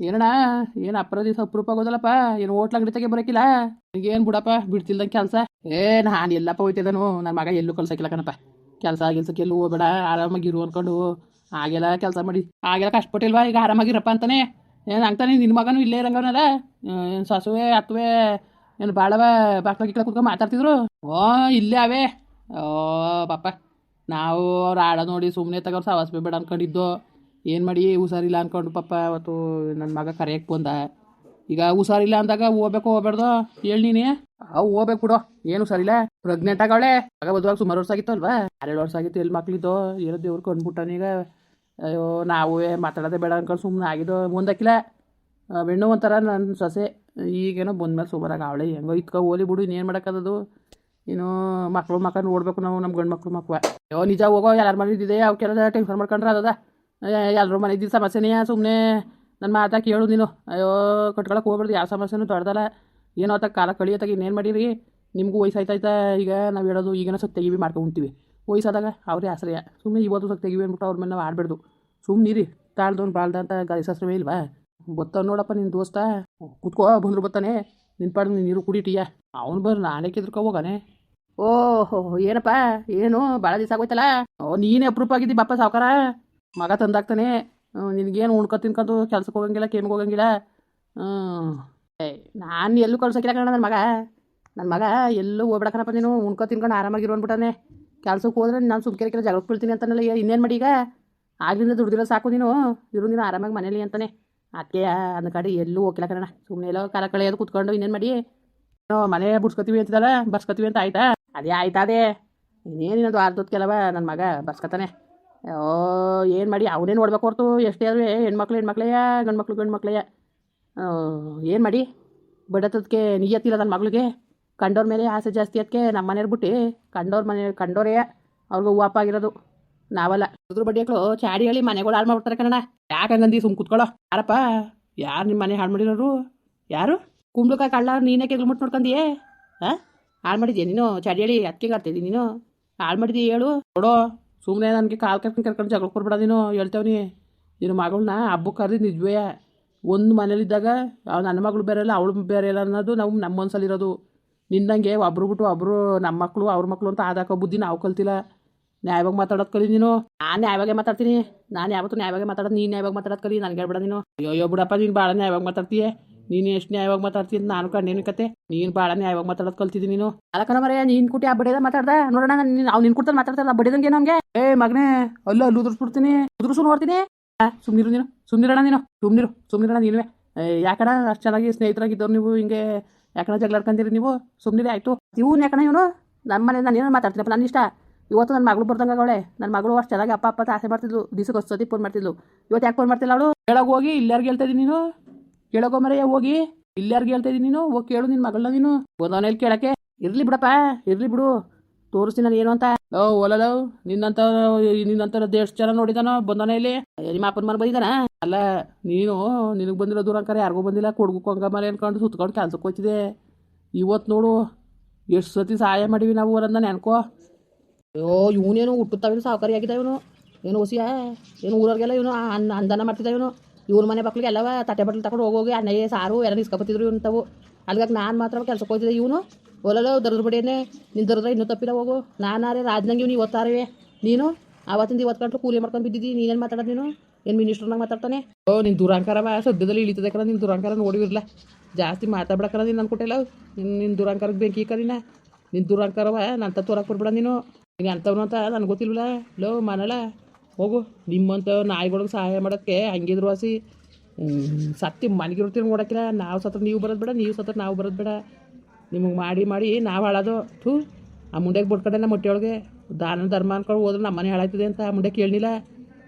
ಏನಣ್ಣ, ಏನು ಅಪರಾಧಿ ಅಪ್ರೂಪ ಆಗೋದಲ್ಲಪ್ಪ ಏನು ಹೋಟ್ಲ ಅಂಗಡಿ ಬರೋಕಿಲ್ಲ? ಏನು ಬಿಡಪ್ಪ? ಬಿಡ್ತಿಲ್ದಂಗೆ ಕೆಲಸ? ಏ, ನಾನು ಎಲ್ಲಪ್ಪ ಹೋಯ್ತಿದ್ದನು. ನನ್ನ ಮಗ ಎಲ್ಲೂ ಕಳ್ಸಕ್ಕಿಲ್ಲ ಕಣಪ್ಪ. ಕೆಲಸ ಆಗಿಲ್ಸಕ್ಕೆ ಎಲ್ಲೂ ಹೋಗ್ಬೇಡ. ಆರಾಮಾಗಿ ಇರು ಅನ್ಕೊಂಡು. ಆಗೆಲ್ಲ ಕೆಲಸ ಮಾಡಿ. ಆಗೆಲ್ಲ ಕಷ್ಟಪಟ್ಟಿಲ್ವಾ? ಈಗ ಆರಾಮಾಗಿರಪ್ಪ ಅಂತಾನೆ. ಏನು ಅಂತಾನೆ ನಿನ್ನ ಮಗನೂ ಇಲ್ಲೇ ಇರಂಗವನಲ್ಲ ಸಸುವೆ ಹತ್ತುವೆ ಏನು ಬಾಳವ, ಬಾಕ್ಲ ಗಿಕ್ಲ ಕುತ್ಕೊಂಡು ಮಾತಾಡ್ತಿದ್ರು? ಓ, ಇಲ್ಲೇ ಅವೇ. ಓ, ಪಾಪ. ನಾವು ಅವ್ರು ಆಡ ನೋಡಿ ಸುಮ್ಮನೆ ತಗೋರು ಸವಾಸ ಬೇಡ ಅನ್ಕೊಂಡಿದ್ದು. ಏನು ಮಾಡಿ ಹುಷಾರಿಲ್ಲ ಅಂದ್ಕೊಂಡು ಪಪ್ಪ ಅವತ್ತು ನನ್ನ ಮಗ ಕರೆಯಕ್ಕೆ ಬಂದ. ಈಗ ಹುಷಾರಿಲ್ಲ ಅಂದಾಗ ಹೋಗ್ಬೇಕು ಹೋಗ್ಬಾರ್ದು ಹೇಳಿ ನೀನೇ. ಅವು ಹೋಗ್ಬೇಕು ಬಿಡು. ಏನು ಸರಿಲ್ಲ ಪ್ರೆಗ್ನೆಂಟ್ ಆಗವಳೆ. ಆಗ ಬದುವಾಗ ಸುಮಾರು ವರ್ಷ ಆಗಿತ್ತು ಅಲ್ವಾ ಆರೇಳು ವರ್ಷ ಆಗಿತ್ತು ಎಲ್ಲಿ ಮಕ್ಳಿದ್ದು? ಏನೋ ದೇವ್ರು ಕಂಡ್ಬಿಟ್ಟಾನೀಗ ಅಯ್ಯೋ, ನಾವು ಮಾತಾಡೋದೇ ಬೇಡ ಅನ್ಕೊಂಡು ಸುಮ್ಮನೆ ಆಗಿದ್ದು? ಮುಂದಕ್ಕಿಲ್ಲ. ಬೆಣ್ಣು ಒಂಥರ ನನ್ನ ಸೊಸೆ. ಈಗೇನೋ ಬಂದ್ಮೇಲೆ ಸುಮಾರಾಗಿ ಅವಳೆ ಹೆಂಗೋ ಇತ್ಕೊ, ಹೋಲಿ ಬಿಡು. ಇನ್ನೇನು ಮಾಡೋಕ್ಕದದು? ಇನ್ನು ಮಕ್ಕಳು ಮಕ್ಕ ನೋಡ್ಬೇಕು ನಾವು ನಮ್ಮ ಗಂಡು ಮಕ್ಕಳು ಮಕ್ಕಳು ಅಯ್ಯೋ, ನಿಜ ಹೋಗೋ. ಯಾರು ಮಾಡಿದ್ದಿದೆ ಅವಕ್ಕೆಲ್ಲ ಟೆನ್ಷನ್ ಮಾಡ್ಕೊಂಡ್ರೆ ಅದದ ಎಲ್ಲರೂ ಮನೆದ್ದು ಸಮಸ್ಯೆನೇ ಸುಮ್ಮನೆ ನನ್ನ ಮಾತಾ ಕೇಳು ನೀನು. ಅಯ್ಯೋ ಕಟ್ಕೊಳಕ್ಕೆ ಹೋಗ್ಬಾರ್ದು ಯಾವ ಸಮಸ್ಯೆನೂ ದೊಡ್ಡದಲ್ಲ. ಏನೋ ಆತ ಕಾಲ ಕಳಿಯೋತಾಗ ಇನ್ನೇನು ಮಾಡಿರಿ? ನಿಮಗೂ ವಯಸ್ಸಾಯ್ತಾಯ್ತಾ? ಈಗ ನಾವು ಹೇಳೋದು ಈಗಿನ ಸ್ವಲ್ಪ ತೆಗಿವಿ ಮಾಡ್ಕೊಂತೀವಿ ವಯಸ್ಸಾದಾಗ ಅವ್ರೇ ಆಶ್ರಯ. ಸುಮ್ಮನೆ ಇವತ್ತು ಸ್ವಲ್ಪ ತೆಗಿವಿ ಅಂದ್ಬಿಟ್ಟು ಅವ್ರ ಮೇಲೆ ನಾವು ಆಡಬೇಡ್ದು. ಸುಮ್ಮನಿರಿ ತಾಳ್ದವ್ನು ಬಾಳ್ದ ಅಂತ ಗಾಯಸಾಸ್ತ್ರವೇ ಇಲ್ವಾ? ಬತ್ತಾವ ನೋಡಪ್ಪ ನಿನ್ನ ದೋಸ್ತ. ಕುತ್ಕೋ, ಬಂದ್ರು ಬತ್ತಾನೆ. ನಿನ್ನ ಪಾಡು ನೀನು ನೀರು ಕುಡಿಟಿಯಾ ಅವ್ನು ಬರ್ರಿ ನಾನೇ ಕೆದ್ರಕೋ ಹೋಗಾನೆ. ಓಹೋ, ಏನಪ್ಪ? ಏನು? ಭಾಳ ದಿವಸ ಆಗೋಯ್ತಲ್ಲ? ಓ, ನೀನೇ ಅಪರೂಪ ಆಗಿದ್ದಿ ಬಾಪ ಸಾವ್ಕಾರ? ಮಗ ತಂದಾಗ್ತಾನೆ ನಿನಗೇನು ಉಣ್ಕೊ ತಿನ್ಕೊಂಡು ಕೆಲ್ಸಕ್ಕೆ ಹೋಗಂಗಿಲ್ಲ, ಕೇಮ್ಗೆ ಹೋಗಂಗಿಲ್ಲ. ಏ, ನಾನು ಎಲ್ಲೂ ಕಳ್ಸೋಕಿಲ್ಲ ಕಣ ನನ್ನ ಮಗ. ನನ್ನ ಮಗ ಎಲ್ಲೂ ಹೋಗ್ಬಿಡಕನಪ್ಪ ನೀನು, ಉಣ್ಕೊ ತಿನ್ಕೊಂಡು ಆರಾಮಾಗಿರು ಅಂದ್ಬಿಟ್ಟಾನೆ. ಕೆಲ್ಸಕ್ಕೆ ಹೋದ್ರೆ ನಾನು ಸುಮ್ಕೆರೆ ಕೆಲ ಜಗಳಕ್ಕೆ ಬೀಳ್ತೀನಿ ಅಂತಾನಲ್ಲ ಇನ್ನೇನು ಮಾಡಿ ಈಗ? ಆಗ್ಲಿಂದ ದುಡ್ದಿರೋ ಸಾಕು ನೀನು. ಇರು ನೀನು ಆರಾಮಾಗಿ ಮನೇಲಿ ಅಂತಾನೆ. ಅದಕ್ಕೆ ಅನ್ನ ಕಡೆ ಎಲ್ಲೂ ಹೋಗಿಲ್ಲ ಕಣ ಸುಮ್ಮನೆ ಎಲ್ಲೋ ಕಾಲ ಕಳೆಯೋದು ಕುತ್ಕೊಂಡು ಇನ್ನೇನು ಮಾಡಿ? ಮನೆ ಬಿಡ್ಸ್ಕೊತೀವಿ ಅಂತಿದ್ದಲ್ಲ ಬರ್ಸ್ಕೊತೀವಿ ಅಂತ ಆಯ್ತಾ? ಅದೇ ಆಯ್ತಾ ಅದೇ. ಇನ್ನೇನಿನದು ಅರ್ಧದ ಕೆಲವ ನನ್ನ ಮಗ ಬರ್ಸ್ಕೊತಾನೆ. ಏನು ಮಾಡಿ? ಅವನೇ ನೋಡ್ಬೇಕು ಹೊರ್ತು. ಎಷ್ಟೇ ಆದರೂ ಹೆಣ್ಮಕ್ಳು ಹೆಣ್ಮಕ್ಳೆಯ ಗಂಡು ಮಕ್ಳು ಗಂಡು ಮಕ್ಳೆಯ ಏನು ಮಾಡಿ? ಬಡತದಕ್ಕೆ ನಿಯತ್ತಿಲ್ಲ ನನ್ನ ಮಗಳಿಗೆ. ಕಂಡೋರ ಮೇಲೆ ಆಸೆ ಜಾಸ್ತಿ ಅದಕ್ಕೆ ನಮ್ಮ ಮನೆಯವ್ರು ಬಿಟ್ಟು ಕಂಡೋರ್ ಮನೆ, ಕಂಡೋರೇ ಅವ್ರಿಗೂ ಆಗಿರೋದು ನಾವಲ್ಲ. ಅದ್ರ ಬಡ್ಡಿಯಕ್ಳು ಚಾಡಿ ಹೇಳಿ ಮನೆಗಳು ಹಾಳು ಮಾಡ್ಬಿಡ್ತಾರೆ ಕಣ ಯಾಕಂಗಂದಿ ಸುಮ್ ಕುತ್ಕೊಳ್ಳೋ ಯಾರಪ್ಪ? ಯಾರು ನಿಮ್ಮ ಮನೆ ಹಾಳು ಮಾಡಿರೋರು? ಯಾರು? ಕುಂಬ್ಳಕಾಯಿ ಕಳ್ಳ ನೀನೇ ಕೆಗ್ಲು ಮುಟ್ಟು ನೋಡ್ಕೊಂಡಿಯೇ ಹಾಂ ಹಾಳು ಮಾಡಿದ್ಯಾ ನೀನು? ಚಾಡಿ ಹೇಳಿ ಅದಕ್ಕೆ ಆಗ್ತಿದ್ದೀನಿ ನೀನು? ಹಾಳು ಮಾಡಿದಿ ಹೇಳು? ನೋಡೋ. ಸುಮ್ಮನೆ ನನಗೆ ಕಾಲು ಕರ್ಕೊಂಡು ಕರ್ಕೊಂಡು ಜಗಳ ಕೊಡ್ಬೇಡ ನೀನು, ಹೇಳ್ತೇವನಿ. ನಿನ್ನ ಮಗಳನ್ನ ಹಬ್ಬಕ್ಕೆ ಕರೆದು ನಿಜವೇ. ಒಂದು ಮನೇಲಿದ್ದಾಗ ನನ್ನ ಮಗಳು ಬೇರೆ ಇಲ್ಲ, ಅವಳು ಬೇರೆ ಇಲ್ಲ ಅನ್ನೋದು ನಾವು ನಮ್ಮ ಮನ್ಸಲ್ಲಿರೋದು. ನಿನ್ನಂಗೆ ಒಬ್ರು ಬಿಟ್ಟು ಒಬ್ಬರು ನಮ್ಮ ಮಕ್ಕಳು ಅವ್ರ ಮಕ್ಕಳು ಅಂತ ಆದಾಕೋ ಬುದ್ಧಿ ನಾವು ಕಲ್ತಿಲ್ಲ. ನ್ಯಾಯವಾಗಿ ಮಾತಾಡೋದು ಕಲಿ ನೀನು. ನಾನು ನ್ಯಾಯವಾಗೇ ಮಾತಾಡ್ತೀನಿ. ನಾನು ಯಾವತ್ತೂ ನ್ಯಾಯವಾಗೇ ಮಾತಾಡೋದು, ನೀನು ನ್ಯಾಯವಾಗಿ ಮಾತಾಡೋದು ಕಲಿ. ನನಗೆ ಹೇಳ್ಬೇಡ ನೀನು. ಅಯ್ಯೋ ಬಿಡಪ್ಪ, ನೀನು ಭಾಳ ನ್ಯಾಯವಾಗಿ ಮಾತಾಡ್ತೀಯ. ನೀನು ಎಷ್ಟು ನ್ಯಾಯವಾಗಿ ಮಾತಾಡ್ತೀನಿ ನಾನು ನಾನು ಕಂಡೇನು ಕತೆ? ನೀನು ಭಾಳ ನ್ಯಾಯವಾಗಿ ಮಾತಾಡೋದು ಕಲ್ತಿದ್ದೀನಿ ನೀನು. ಅಲಕನ ಮರ, ನೀನು ಕುಟಿ ಆ ಬಡಿದ ಮಾತಾಡ್ದ? ನೋಡೋಣ, ನೀನು ಅವ್ನು ನಿನ್ ಕೊಡ್ತಾನೆ ಮಾತಾಡ್ತಾರ ಬಡಿದಂಗೆ ನಮಗೆ ಏ ಮಗನೇ, ಅಲ್ಲೂ ಅಲ್ಲಿ ಉದುರ್ಸ್ಬಿಡ್ತೀನಿ. ಉದುರ್ಸು ನೋಡ್ತೀನಿ. ಸುಮ್ನಿರು ನೀನು. ಸುಮ್ಮನಿರೋಣ ನೀನು. ಸುಮ್ಮನಿರು ಸುಮ್ಮನಿರೋಣ ನೀನುವೆ. ಯಾಕಣ ಅಷ್ಟು ಚೆನ್ನಾಗಿ ಸ್ನೇಹಿತರಾಗಿದ್ದವ್ರು ನೀವು ಹಿಂಗೆ? ಯಾಕಣ ಜಗಳಾಡ್ಕೊಂಡಿರಿ ನೀವು? ಸುಮ್ನಿರೇ, ಆಯ್ತು. ಇವು ಯಾಕಣ ಇವನು? ನಮ್ಮ ಮನೆ ನಾನು ಏನೋ ಮಾತಾಡ್ತೀನಪ್ಪ ನನ್ನ ಇಷ್ಟ. ಇವತ್ತು ನನ್ನ ಮಗಳು ಬರ್ದಂಗೆ ಅವಳೆ ನನ್ನ ಮಗಳು ಅಷ್ಟು ಚೆನ್ನಾಗಿ ಅಪ್ಪ ಅಪ್ಪ ಆಸೆ ಮಾಡ್ತಿದ್ಲು. ದಿವಸಕ್ಕೆ ಹೊಸ ಫೋನ್ ಮಾಡ್ತಿದ್ಲು. ಇವತ್ತು ಯಾಕೆ ಫೋನ್ ಮಾಡ್ತಿಲ್ಲ ಅವಳು? ಕೆಳಗೆ ಹೋಗಿ ಇಲ್ಲಾರ್ಗೆ ಹೇಳ್ತಾ ನೀನು. ಕೇಳೋಗೋ ಮರೆಯ ಹೋಗಿ. ಇಲ್ಲಾರ್ಗೆ ಹೇಳ್ತಾ ಇದ್ದೀನಿ ನೀನು? ಹೋಗಿ ಕೇಳು ನಿನ್ನ ಮಗಳನ್ನ ನೀನು. ಬಂದವನಲ್ಲಿ ಕೇಳಕ್ಕೆ. ಇರಲಿ ಬಿಡಪ್ಪ, ಇರಲಿ ಬಿಡು. ತೋರಿಸ್ತೀನಿ ನಾನು ಏನು ಅಂತ. ಓ ಓಲಲ್ಲ ನಿನ್ನಂತ ನಿನ್ನಂತ ದೇಶ ಜನ ನೋಡಿದಾನೋ ಬಂದವನ ಇಲ್ಲಿ? ನಿಮ್ಮ ಅಪ್ಪನ ಮನೆ ಬಂದಿದ್ದಾನ ಅಲ್ಲ, ನೀನು, ನಿನಗೆ ಬಂದಿರೋ ದೂರಂಕಾರ ಯಾರಿಗೂ ಬಂದಿಲ್ಲ. ಕೊಡ್ಗು ಕೊಂಗ ಮನೆ ಅನ್ಕೊಂಡು ಸುತ್ಕೊಂಡು ಕೆಲ್ಸಕ್ಕೆ ಹೋಗ್ತಿದೆ ಇವತ್ತು ನೋಡು, ಎಷ್ಟು ಸತಿ ಸಹಾಯ ಮಾಡಿವಿ ನಾವು ಅವರನ್ನ ನೆನ್ಕೋ. ಅಯ್ಯೋ, ಇವನೇನು ಹುಟ್ಟುತ್ತಾವೇನು? ಸಾವುಕಾರಿ ಆಗಿದ್ದ ಇವನು. ಏನು ಹೊಸಿಯ ಏನು ಊರವ್ರಿಗೆಲ್ಲ ಇವನು? ಅನ್ನ ಅಂದನ ಮಾಡ್ತಿದ್ದ ಇವನು? ಇವ್ರ ಮನೆ ಮಕ್ಳಿಗೆ ಎಲ್ಲವ ತಟ್ಟೆ ಬಟ್ಟಲು ತಗೊಂಡು ಹೋಗೋಗಿ ಅನ್ನಯ್ಯ ಸಾರು ಎಲ್ಲ ಇಸ್ಕೊಬತ್ತಿದ್ರು ತಾವು ಅಲ್ಗಾಗ ನಾನು ಮಾತ್ರ ಕೆಲ್ಸಕ್ಕೆ ಹೋಗ್ತಿದ್ದೆ ಇವನು ಒಲಲೋ ದರ್ದ್ರ ಬಿಡೇನೆ. ನಿನ್ನ ದರ್ದ್ರ ಇನ್ನೂ ತಪ್ಪಿಲ್ಲ ಹೋಗು. ನಾನಾರೇ ರಾಜ್ನಂಗೆ ಇವ್ನು ಇವತ್ತಾರವೆ ನೀನು ಆವತ್ತಿಂದ ಇವತ್ತು ಗಂಟು ಕೂಲಿ ಮಾಡ್ಕೊಂಡು ಬಿದ್ದಿದ್ದಿ ನೀನೇನು ಮಾತಾಡೋದು ನೀನು? ಏನು ಮಿನಿಸ್ಟರ್ನಾಗ ಮಾತಾಡ್ತಾನೆ? ಓ ನಿನ್ನ ದುರಾಂಕಾರವ ಸದ್ಯದಲ್ಲಿ ಇಳಿತದೆ ಕಣ. ನಿನ್ನ ದುರಾಂಕಾರ ನೋಡಿರಲ್ಲ ಜಾಸ್ತಿ ಮಾತಾಡ್ಬಿಡಕ್ಕಲ್ಲ ನೀನು ಅನ್ಕೊಟ್ಟಿಲ್ಲ. ನಿನ್ನ ದುರಾಂಕಾರಕ್ಕೆ ಬೆಂಕಿ ಕರಿನ? ನಿನ್ನ ದುರಾಂಕಾರವ ನಂತ ತೋರಕ್ಕೆ ಬರ್ಬೇಡ ನೀನು. ನೀನು ಅಂಥವ್ನು ಅಂತ ನನಗೆ ಗೊತ್ತಿಲ್ವಲ್ಲ ಲೋ ಮನಲ್ಲ ಹೋಗು. ನಿಮ್ಮಂತ ನಾಯಿಗಳಿಗೆ ಸಹಾಯ ಮಾಡೋಕ್ಕೆ ಹಂಗಿದ್ರು ವಾಸಿ ಸತ್ತಿ ಮನೆಗಿರ್ತೀನಿ ನೋಡೋಕ್ಕಿಲ್ಲ. ನಾವು ಸತ್ರ ನೀವು ಬರೋದು ಬೇಡ, ನೀವು ಸತ್ರ ನಾವು ಬರೋದು ಬೇಡ. ನಿಮಗೆ ಮಾಡಿ ಮಾಡಿ ನಾವು ಹಾಳೋದು. ಥೂ, ಆ ಮುಂಡೆಗೆ ಬಿಟ್ಕೊಂಡೆ ನಮ್ಮ ಹೊಟ್ಟೆಯೊಳಗೆ ದಾನ ಧರ್ಮ ಅನ್ಕೊಂಡು ಹೋದ್ರೆ ನಮ್ಮ ಮನೆ ಹಾಳಾಯ್ತದೆ ಅಂತ ಮುಂಡೆ ಕೇಳಲಿಲ್ಲ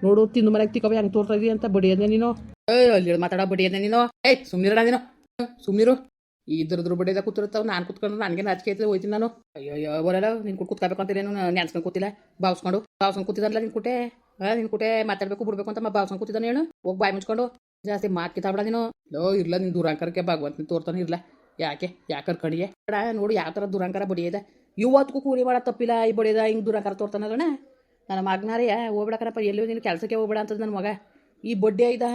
ನೋಡು, ತಿಂದು ಮನೆಗೆ ತಿಕ್ಕವ ಹೆಂಗೆ ತೋರ್ತಾ ಇದೀಯ ಅಂತ ಬಡಿಯದೆ ನೀನು. ಏಯ್ ಅಲ್ಲಿ ಮಾತಾಡೋ ಬಡಿಯದೆ ನೀನು. ಏಯ್ ಸುಮ್ಮನಿರ ನೀನು. ಸುಮ್ಮನಿರು ಇದ್ರದ್ರ ಬಡಿಯದ ಕೂತಿರ್ತಾವ, ನಾನು ಕೂತ್ಕೊಂಡು ನನಗೆ ನಾಚಿಕೆ ಐತೆ, ಹೋಯ್ತೀನಿ ನಾನು. ಅಯ್ಯೋ ಬರೋಲ್ಲ ನಿನ್ ನಾನು ನೆನ್ಸ್ಕೊಂಡು ಕೂತಿಲ್ಲ. ಬಾವ್ಸ್ಕೊಂಡು ಬಾವ್ಸ್ಕೊಂಡು ಕೂತಿದ್ದಲ್ಲ ನಿನ್ ಕುಟೆ ನಿನ್ ಕುಟೆ ಮಾತಾಡ್ಬೇಕು, ಬಿಡ್ಬೇಕು ಅಂತ ಬಾವ್ಸ್ಕೊಂಡು ಕೂತಿದ್ದಾನೆ ಹೇಳು. ಹೋಗಿ ಬಾಯಿ ಮುಚ್ಕೊಂಡು. ಜಾಸ್ತಿ ಮಾತು ಕಿತಾಬಿಡ ನೀನು. ಲೋ, ಇರ್ಲ ನಿನ್ ದುರಾಂಕರಕ್ಕೆ ಭಾಗವಂತ ತೋರ್ತಾನೆ ಇರ್ಲ. ಯಾಕೆ? ಯಾಕರ್ ಕಡಿಗೆ ಬೇಡ, ನೋಡು ಯಾವ ಥರ ದುರಾಂಕಾರ ಬಡಿಯದ ಇವತ್ತಿಗೂ ಕೂಲಿ ಮಾಡ ತಪ್ಪಿಲ್ಲ, ಈ ಬಡಿಯದ ಹಿಂಗೆ ದುರಾಂಕಾರ ತೋರ್ತಾನಲ್ಲಣ್ಣ ನನ್ನ ಮಗನಾರೇ ಹೋಗ್ಬಿಡಕರಪ್ಪ ಎಲ್ಲೂ ನೀನು ಕೆಲಸಕ್ಕೆ ಹೋಗ್ಬೇಡ ಅಂತ ನನ್ನ ಮಗ. ಈ ಬಡ್ಡಿ ಐದ?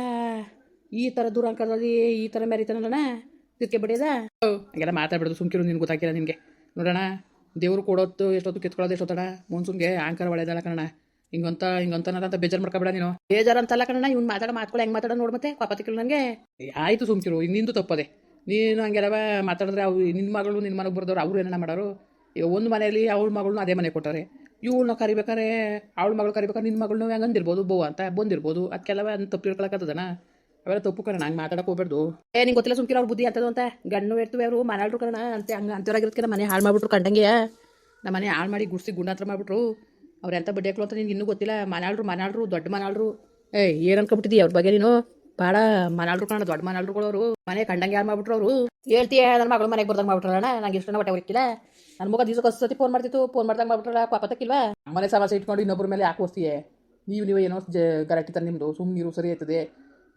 ಈ ಥರ ದುರಂಕದಲ್ಲಿ ಈ ಥರ ಮೆರಿತಾನಲ್ಲಣ್ಣ ಇದಕ್ಕೆ ಬಡಿಯದ? ಹಂಗೆಲ್ಲ ಮಾತಾಡ್ಬಿಡೋದು, ಸುಮ್ಕಿರು, ನಿನ್ಗೆ ಗೊತ್ತಾಗಿಲ್ಲ ನಿನಗೆ. ನೋಡೋಣ ದೇವ್ರು ಕೊಡೋತ್ತು ಎಷ್ಟೊತ್ತು ಕಿತ್ಕೊಳ್ಳೋದು ಎಷ್ಟೊತ್ತಣ ಮುನ್ಸುನ್ಗೆ ಆಂಕರ್ ಒಳ್ಳೆಯದಲ್ಲ ಕಣ ಹಿಂಗಂತ ಹಿಂಗಂತ ಅಂತ ಬೇಜಾರು ಮಾಡ್ಕೊಬೇಡ ನೀನು. ಬೇಜಾರು ಅಂತಲ್ಲ ಕಣ ಇವ್ನು ಮಾತಾಡ ಮಾತ್ಕೊಳ್ಳಿ ಹೆಂಗೆ ಮಾತಾಡೋ ನೋಡು ಮತ್ತೆ? ಪಾಪತಿಗಳು ನನಗೆ. ಆಯಿತು ಸುಮ್ಕಿರು ನಿಂದು ತಪ್ಪದೆ. ನೀನು ಹಂಗೆ ಮಾತಾಡಿದ್ರೆ ಅವು ನಿನ್ನ ಮಗಳು ನಿನ್ನ ಮನೆಗೆ ಬರ್ದವ್ರು ಅವ್ರು ಏನಾರ ಮಾಡೋರು? ಒಂದು ಮನೆಯಲ್ಲಿ ಅವಳ ಮಗಳನ್ನ ಅದೇ ಮನೆ ಕೊಟ್ಟಾರೆ. ಇವಳನ್ನ ಕರಿಬೇಕಾರೆ ಅವಳ ಮಗಳು ಕರಿಬೇಕಾರೆ ನಿನ್ನ ಮಗಳನ್ನ ಹೆಂಗೆ ಅಂದಿರ್ಬೋದು ಬೋ ಅಂತ ಬಂದಿರ್ಬೋದು. ಅದಕ್ಕೆಲ್ಲವ ತಪ್ಪು ತಿಳ್ಕೊಳಕತ್ತದನ ಅವೆಲ್ಲ ತಪ್ಪು ಕಣ ಹಂಗೆ ಮಾತಾಡಕ್ಕೆ ಹೋಗ್ಬಾರ್ದು ಏ ನಿಂಗೆ ಗೊತ್ತಿಲ್ಲ ಸುಮ್ಕಿರ ಅವ್ರ ಬುದ್ಧಿ ಅಂತದ್ದು ಅಂತ? ಗಂಡು ಇರ್ತವೆ ಅವರು ಮನಾಳ್ರು ಕಣ ಅಂತ ಹಂಗೆ ಅಂತವ್ರಾಗಿರೋದಕ್ಕೆ ಮನೆ ಹಾಳು ಮಾಡ್ಬಿಟ್ರು ಕಂಡಂಗೆ ನಮ್ಮ ಮನೆ ಹಾಳು ಮಾಡಿ ಗುಡ್ಸಿ ಗುಂಡಾತ್ರ ಮಾಡ್ಬಿಟ್ರು. ಅವ್ರು ಎಂಥ ಬಡ್ಡಿ ಹಾಕ್ಲು ಅಂತ ನಿನ್ಗೆ ಇನ್ನೂ ಗೊತ್ತಿಲ್ಲ, ಮನಾಳ್ರು ಮನಾಳ್ರು, ದೊಡ್ಡ ಮನಾಳ್ರು. ಏಯ್ ಏನು ಅನ್ಕೊಬಿಟ್ಟಿದ್ದೀಯ ಅವ್ರ ಬಗ್ಗೆ ನೀನು? ಭಾಳ ಮನಾಳ್ರು ಕಾಣ ದೊಡ್ಡ ಮನಾಳ್ರುಗಳವರು. ಮನೆ ಕಂಡಂಗೆ ಯಾರು ಮಾಡ್ಬಿಟ್ರು ಅವರು? ಹೇಳ್ತೀಯ ನನ್ನ ಮಗಳು ಮನೆಗೆ ಬರ್ದಂಗೆ ಮಾಡ್ಬಿಟ್ರಲ್ಲ ನಂಗೆ ಇಷ್ಟನ ಬಟ್ಟೆ ಹೊರಕಿಲ್ಲ ನನ್ನ ಮಗ ದಿವಸ ಸತಿ ಫೋನ್ ಮಾಡ್ತಿತ್ತು ಫೋನ್ ಮಾಡ್ದಂಗೆ ಮಾಡ್ಬಿಟ್ರಲ್ಲ ಪಾಪತ್ತಕ್ಕಿಲ್ವಾ ಮನೆ ಸಮಸ್ಯೆ ಇಟ್ಕೊಂಡು ಇನ್ನೊಬ್ಬರ ಮೇಲೆ ಯಾಕೆ ನೀವು ನೀವು ಏನೋ ಜ ಗಲಾಟೆ ನಿಮ್ಮದು ಸುಮ್ಮನಿರು ಸರಿ ಆಯ್ತದೆ.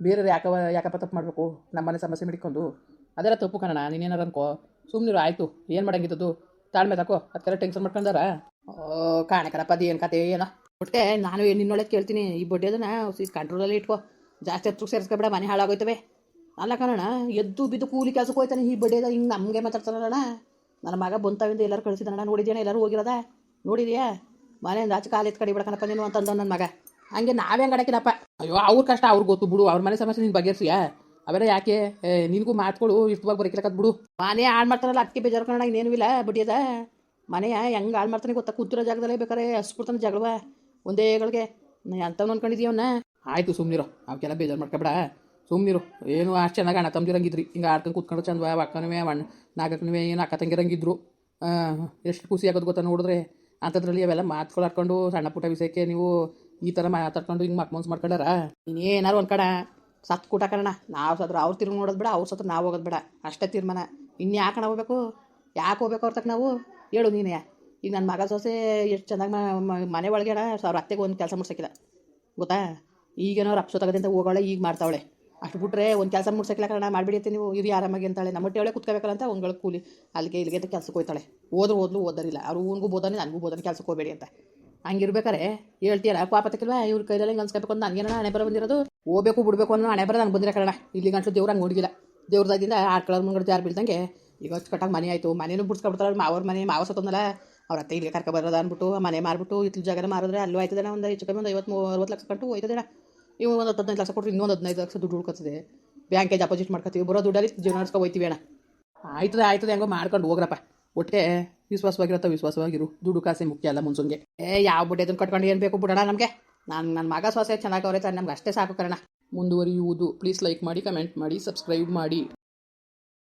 ಬೇರೆ ಯಾಕವ ಯಾಕಪ್ಪ ತಪ್ಪು ಮಾಡಬೇಕು? ನಮ್ಮ ಮನೆ ಸಮಸ್ಯೆ ಹಿಡ್ಕೊಂಡು ಅದೆಲ್ಲ ತಪ್ಪು ಕಣಣ ನೀನೇನಾರು ಅನ್ಕೋ. ಸುಮ್ಮನೆ ಆಯಿತು. ಏನು ಮಾಡಂಗಿದ್ದದು ತಾಳ್ಮೆ ತಕೋ. ಅದಕ್ಕೆಲ್ಲ ಟೆನ್ಷನ್ ಮಾಡ್ಕೊಂಡಾರ? ಓ ಕಾಣಕರಪ್ಪ ಅದು ಏನು ಕತೆ ಏನೋ. ಒಟ್ಟೆ ನಾನು ನಿನ್ನೊಳಗೆ ಕೇಳ್ತೀನಿ, ಈ ಬಡ್ಡಿ ಅದನ್ನ ಕಂಟ್ರೋಲಲ್ಲಿ ಇಟ್ಕೊ. ಜಾಸ್ತಿ ಹತ್ರ ಸೇರಿಸ್ಕೊಬೇಡ, ಮನೆ ಹಾಳಾಗೋಯ್ತವೆ. ಅಲ್ಲ ಕಣಣ್ಣ, ಎದ್ದು ಬಿದ್ದು ಕೂಲಿ ಕೆಲಸಕ್ಕೆ ಹೋಯ್ತಾನೆ ಈ ಬಡ್ಡಿ ಹಿಂಗೆ ನಮಗೆ ಮಾತಾಡ್ತಾರಣ್ಣ ನನ್ನ ಮಗ ಬಂತಾವಿಂದ ಎಲ್ಲರೂ ಕಳಿಸಿದಾನ ನೋಡಿದ್ಯಾನ ಎಲ್ಲರೂ ಹೋಗಿರೋದ? ನೋಡಿದ್ಯಾ? ಮನೆಯಿಂದ ಆಚೆ ಕಾಲು ಎತ್ತು ಕಡಿ ಬಿಡಕಣಪ್ಪ ನೀನು ಅಂತಂದ ನನ್ನ ಮಗ. ಹಂಗೆ ನಾವೇ ಹಂಗಡಕಿನಪ್ಪ ಅಯ್ಯೋ, ಅವ್ರ ಕಷ್ಟ ಅವ್ರಿಗೆ ಗೊತ್ತು. ಬಿಡು, ಅವ್ರ ಮನೆ ಸಮಸ್ಯೆ ನೀನು ಬಗೆಹರಿಸಿಯಾ? ಅವೆಲ್ಲ ಯಾಕೆ? ನಿನಗೂ ಮಾತುಗಳು ಇಷ್ಟವಾಗಿ ಬರೀಕಿಲ್ಲ ಕತ್ ಬಿಡು. ಮನೆ ಹಾಳು ಮಾಡ್ತಾರಲ್ಲ ಅದಕ್ಕೆ ಬೇಜಾರು ಕಣ ಇನ್ನೇನು ಇಲ್ಲ ಬಡ್ಡಿ ಅದ. ಮನೆಯ ಹೆಂಗೆ ಹಾಳು ಮಾಡ್ತಾನೆ ಗೊತ್ತಾ? ಕೂತಿರೋ ಜಾಗದಲ್ಲೇ ಬೇಕಾರೆ ಹಸ್ಬಿಡ್ತಾನೆ ಜಗಳವ. ಒಂದೇ ಗಳಿಗೆ. ಅಂಥವ್ನು ಅವನ? ಆಯಿತು ಸುಮ್ಮನಿರು ಅವಕ್ಕೆಲ್ಲ ಬೇಜಾರು ಮಾಡ್ಕೊಬೇಡ. ಸುಮ್ಮನಿರು ಏನು ಅಷ್ಟು ಚೆನ್ನಾಗಿ ಅಣ್ಣ ತಂಬಿರಂಗಿದ್ರಿ ಹಿಂಗೆ ಆಡ್ಕೊಂಡು ಕೂತ್ಕೊಂಡು ಚಂದ ಅಕ್ಕನವೇ, ಅಣ್ಣ, ನಾಗಕ್ಕನವೇ, ಏನು ಅಕ್ಕ ತಂಗಿರಂಗಿದ್ರು ಎಷ್ಟು ಖುಷಿ ಆಗೋದು ಗೊತ್ತಾ ನೋಡಿದ್ರೆ? ಅಂಥದ್ರಲ್ಲಿ ಅವೆಲ್ಲ ಮಾತ್ಕೊಳಾಡ್ಕೊಂಡು ಸಣ್ಣ ಪುಟ್ಟ ವಿಷಯಕ್ಕೆ ನೀವು ಈ ಥರ ಮಾತಾಡ್ಕೊಂಡು ಹಿಂಗೆ ಮಕ್ಕ ಮನ್ಸು ಮಾಡ್ಕೊಂಡಾರ? ಇನ್ನೇನಾರು ಕಡ ಸತ್ತು ಕೂಟ ಕಣ ನಾವು ಸತ್ರ ಅವ್ರು ತಿರುಗಿ ನೋಡೋದು ಬೇಡ, ಅವ್ರು ಸತ್ರ ನಾವು ಹೋಗೋದು ಬೇಡ. ಅಷ್ಟೇ ತೀರ್ಮಾನ. ಇನ್ನು ಯಾಕೆ ಹೋಗ್ಬೇಕು? ಯಾಕೆ ಹೋಗ್ಬೇಕು ಅವ್ರ ತಕ್ಕ ನಾವು? ಹೇಳು ನೀನೇ. ಈಗ ನನ್ನ ಮಗ ಸೊಸೆ ಎಷ್ಟು ಚೆನ್ನಾಗಿ ಮನೆ ಒಳಗೆ ಅಣ್ಣ ಅವ್ರ ಅತ್ತೆಗೆ ಒಂದು ಕೆಲಸ ಮುಡ್ಸಕ್ಕಿಲ್ಲ ಗೊತ್ತಾ? ಈಗೇನೋ ರಪ್ಸು ತಗದಿಂದ ಹೋಗೋಳೆ, ಈಗ ಮಾಡ್ತಾವಳೆ. ಅಷ್ಟು ಬಿಟ್ರೆ ಒಂದು ಕೆಲಸ ಮುಡ್ಸಕ್ಕಿಲ್ಲ ಕಣ ಮಾಡಿಬಿಡಿತ್ತೆ ನೀವು. ಇದು ಆರಾಮಾಗಿ ಅಂತಾಳೆ. ನಮ್ಮ ಹೊಟ್ಟೆ ಕುತ್ಕೋಬೇಕಲ್ಲ ಅಂತ ಒಂಗಳ ಕೂಲಿ. ಅಲ್ಲಿಗೆ ಇಲ್ಲಿಗೆ ಅಂತ ಕೆಲಸಕ್ಕೆ ಹೋಯ್ತಾಳೆ. ಓದ್ರು ಓದ್ಲು ಓದರಿಲ್ಲ ಅವ್ರು ಊನ್ಗೂ ಬೋದಾನೆ ನನಗೂ ಬೋದಾನೆ ಕೆಲಸಕ್ಕೆ ಹೋಗಬೇಡಿ ಅಂತ. ಹಂಗಿರ್ಬೇಕಾರೆ ಹೇಳ್ತೀರ ಪಾಪತಕ್ಕಿಲ್ವಾ ಇವ್ರ ಕೈಯಲ್ಲಿ ಹಿಂಗೆ ಅನ್ಸ್ಕೋಬೇಕು ಅಂತ ನನಗೇನ ಹಣೆ ಬರ ಬಂದಿರೋದು? ಹೋಗ್ಬೇಕು, ಬಿಡಬೇಕು ಅನ್ನೋ ಹಣೆ ಬರ ನನಗೆ ಬಂದಿರೋ ಕಣ ಇಲ್ಲಿ ಗಂಟು ದೇವ್ರು ಹಂಗೆ ಹುಡುಗಿಲ್ಲ. ದೇವ್ರದಾಗಿಂದ ಆಡ್ಕೊಳ್ಳೋದು ಮುಂಗಡೆ ಜಾರು ಬೀಳ್ದಂಗೆ ಈಗ ಕಟ್ಟಾಗಿ ಮನೆ ಆಯಿತು. ಮನೇನು ಬಿಡ್ಸ್ಕೊಬಿಡ್ತಾರೆ. ಮಾವ್ರ ಮನೆ ಮಾವ ಸತ್ತೊಂದಲ್ಲ ಅವ್ರ ಅತ್ತೆ ಇಲ್ಲಿ ಕರ್ಕೊ ಬರೋದ ಅಂದ್ಬಿಟ್ಟು ಮನೆ ಮಾರ್ಬಿಟ್ಟು, ಇತ್ಲ ಜಾಗನ ಮಾರಿದ್ರೆ ಅಲ್ಲೂ ಆಯ್ತದ ಒಂದು ಹೆಚ್ಚು ಕಮ್ಮಿ ಒಂದು ಐವತ್ತು ಅರವತ್ತು ಲಕ್ಷ ಕಂಟು ಹೋಯ್ತದಣ ಇವು ಒಂದು ಹದಿನೈದು ಲಕ್ಷ ಕೊಟ್ಟರು ಇನ್ನೊಂದು ಹದಿನೈದು ಲಕ್ಷ ದುಡ್ಡು ಹುಡ್ಕೋತದೆ ಬ್ಯಾಂಕೇಜ್ ಅಪೋಸಿಟ್ ಮಾಡ್ಕೊತೀವಿ. ಬರೋ ದುಡ್ಡಲ್ಲಿ ಜೀವನ ನಡೆಸ್ಕೊ ಹೋಯ್ತೀವಿ ಅಣ್ಣ. ಆಯ್ತದೆ ಆಯ್ತದೆ, ಹೆಂಗೋ ಮಾಡ್ಕೊಂಡು ಹೋಗ್ರಪ್ಪ. ಒಟ್ಟೆ ವಿಶ್ವಾಸವಾಗಿರತ್ತ, ವಿಶ್ವಾಸವಾಗಿರು. ದುಡ್ಡು ಕಾಸೆ ಮುಖ್ಯ ಅಲ್ಲ ಮುಂಚೆಗೆ ಏ, ಯಾವ ಬುಡ್ಡೆ ಅದನ್ನು ಕಟ್ಕೊಂಡು ಏನು ಬೇಕು ಬಿಡೋಣ ನಮಗೆ. ನಾನು ನನ್ನ ಮಗ ಸೊಸೆ ಚೆನ್ನಾಗಿ ಅವ್ರೆ ನಮ್ಗೆ ಅಷ್ಟೇ ಸಾಕು ಕರೋಣ ಮುಂದುವರಿಯುವುದು. ಪ್ಲೀಸ್ ಲೈಕ್ ಮಾಡಿ, ಕಮೆಂಟ್ ಮಾಡಿ, ಸಬ್ಸ್ಕ್ರೈಬ್ ಮಾಡಿ.